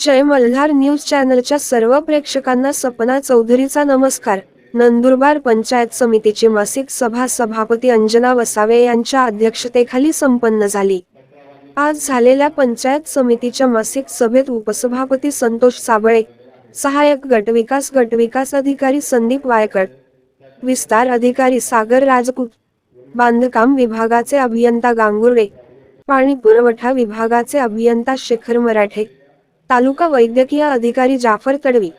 जय Malhar news चॅनलच्या सर्व प्रेक्षकांना सपना चौधरीचा नमस्कार. नंदुरबार पंचायत समितीची मासिक सभा सभापती अंजना वसावे यांच्या अध्यक्षतेखाली संपन्न झाली. आज झालेल्या पंचायत समितीच्या मासिक सभेत उपसभापती संतोष साबळे सहाय्यक गटविकास गटविकास अधिकारी संदीप वायकड विस्तार अधिकारी सागर राजपूत बांधकाम विभागाचे अभियंता गांगुर्डे पाणी पुरवठा विभागाचे अभियंता शेखर मराठे तालुका वैद्यकीय अधिकारी जाफर तडवी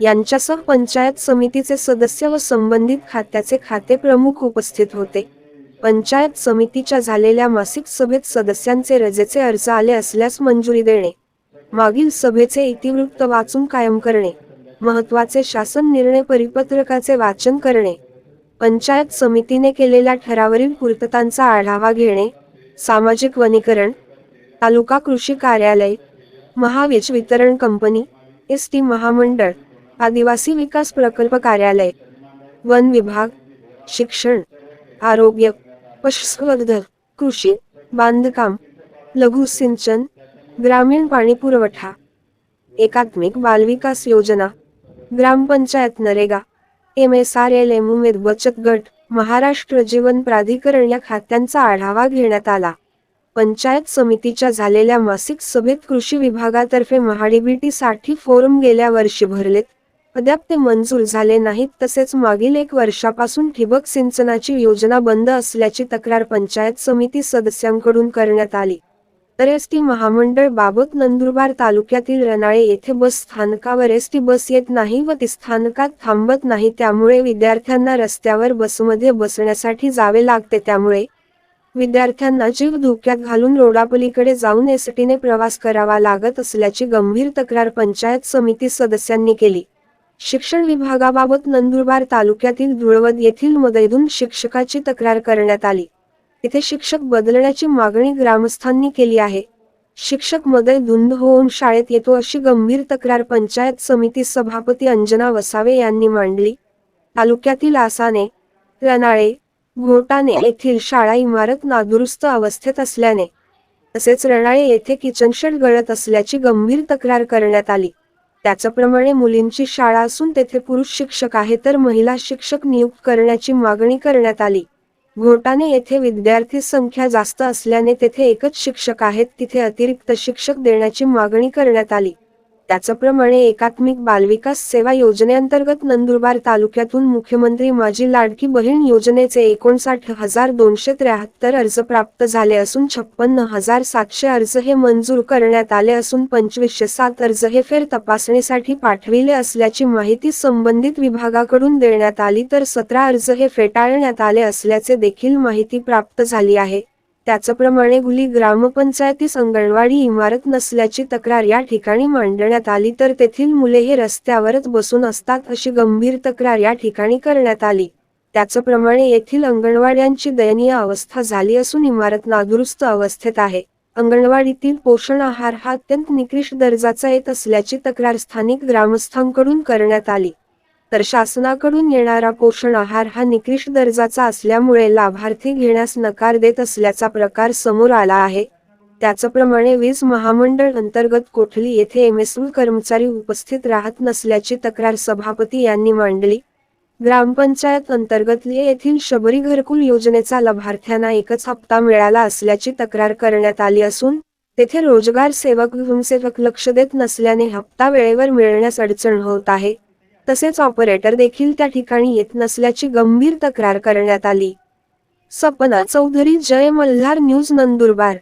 यांच्यासह पंचायत समितीचे सदस्य व संबंधित खात्याचे खाते प्रमुख उपस्थित होते. पंचायत समितीच्या झालेल्या मासिक सभेत सदस्यांचे रजेचे अर्ज आले असल्यास मंजुरी देणे मागील सभेचे इतिवृत्त वाचून कायम करणे महत्त्वाचे शासन निर्णय परिपत्रकाचे वाचन करणे पंचायत समितीने केलेल्या ठरावरील पूर्ततांचा आढावा घेणे सामाजिक वनीकरण तालुका कृषी कार्यालय महावीज वितरण कंपनी एस टी महामंडळ आदिवासी विकास प्रकल्प कार्यालय वन विभाग शिक्षण आरोग्य पशुसंवर्धन कृषी बांधकाम लघु सिंचन ग्रामीण पाणी पुरवठा एकात्मिक बालविकास योजना ग्रामपंचायत NREGA M S R L M Umed बचत गट महाराष्ट्र जीवन प्राधिकरण या खात्यांचा आढावा घेण्यात आला. पंचायत समितीच्या झालेल्या मासिक सभेत कृषी विभागातर्फे महाडीबीटी साठी गेल्या वर्षी भरलेत. अद्याप ते मंजूर झाले नाहीत तसेच मागील एक वर्षापासून ठिबक सिंचनाची योजना बंद असल्याची तक्रार पंचायत समिती सदस्यांकडून करण्यात आली. तर एस टी महामंडळ बाबत नंदुरबार तालुक्यातील रनाळे येथे बस स्थानकावर एस टी बस येत नाही व ती स्थानकात थांबत नाही त्यामुळे विद्यार्थ्यांना रस्त्यावर बसमध्ये बसण्यासाठी जावे लागते. त्यामुळे विद्यार्थ्यांना जीव धोक्यात घालून रोडापलीकडे जाऊन एसटीने प्रवास करावा लागत असल्याची गंभीर तक्रार पंचायत समिती सदस्यांनी केली. शिक्षण विभागाबाबत नंदुरबार तालुक्यातील धुळवद येथील मदैदून शिक्षकाची तक्रार करण्यात आली. तिथे शिक्षक बदलण्याची मागणी ग्रामस्थांनी केली आहे. शिक्षक मदय धुंद होऊन शाळेत येतो अशी गंभीर तक्रार पंचायत समिती सभापती अंजना वसावे यांनी मांडली. तालुक्यातील आसाने रनाळे घोटाने येथील शाळा इमारत नादुरुस्त अवस्थेत असल्याने तसेच रणाळे येथे किचन शेड गळत असल्याची गंभीर तक्रार करण्यात आली. त्याचप्रमाणे मुलींची शाळा असून तेथे पुरुष शिक्षक आहे तर महिला शिक्षक नियुक्त करण्याची मागणी करण्यात आली. घोटाने येथे विद्यार्थी संख्या जास्त असल्याने तेथे एकच शिक्षक आहेत तिथे अतिरिक्त शिक्षक देण्याची मागणी करण्यात आली. त्याचप्रमाणे एकात्मिक बालविकास सेवा योजनेअंतर्गत नंदुरबार तालुक्यातून मुख्यमंत्री माझी लाडकी बहीण योजनेचे एकोणसाठ हजार दोनशे त्र्याहत्तर अर्ज प्राप्त झाले असून छप्पन्न हजार सातशे अर्ज हे मंजूर करण्यात आले असून पंचवीसशे सात अर्ज हे फेर तपासणीसाठी पाठविले असल्याची माहिती संबंधित विभागाकडून देण्यात आली तर सतरा अर्ज हे फेटाळण्यात आले असल्याचे देखील माहिती प्राप्त झाली आहे. त्याचप्रमाणे गुली ग्रामपंचायतीस अंगणवाडी इमारत नसल्याची तक्रार या ठिकाणी मांडण्यात आली तर तेथील मुले हे रस्त्यावरच बसून असतात अशी गंभीर तक्रार या ठिकाणी करण्यात आली. त्याचप्रमाणे येथील अंगणवाड्यांची दयनीय अवस्था झाली असून इमारत नादुरुस्त अवस्थेत आहे. अंगणवाडीतील पोषण आहार हा अत्यंत निकृष्ट दर्जाचा येत असल्याची तक्रार स्थानिक ग्रामस्थांकडून करण्यात आली. तर शासनाकडून येणारा पोषण आहार हा निकृष्ट दर्जाचा असल्यामुळे लाभार्थी घेण्यास नकार देत असल्याचा प्रकार समोर आला आहे. त्याचप्रमाणे वीज महामंडळ अंतर्गत कोठली येथे एमएसयू कर्मचारी उपस्थित राहत नसल्याची तक्रार सभापती यांनी मांडली. ग्रामपंचायत अंतर्गत येथील शबरी घरकुल योजनेचा लाभार्थ्यांना एकच हप्ता मिळाला असल्याची तक्रार करण्यात आली असून तेथे रोजगार सेवक सेवक लक्ष देत नसल्याने हप्ता वेळेवर मिळण्यास अडचण होत आहे. तसेच ऑपरेटर देखील त्या ठिकाणी येत नसल्याची गंभीर तक्रार करण्यात आली. सपना चौधरी जय मल्हार न्यूज नंदुरबार.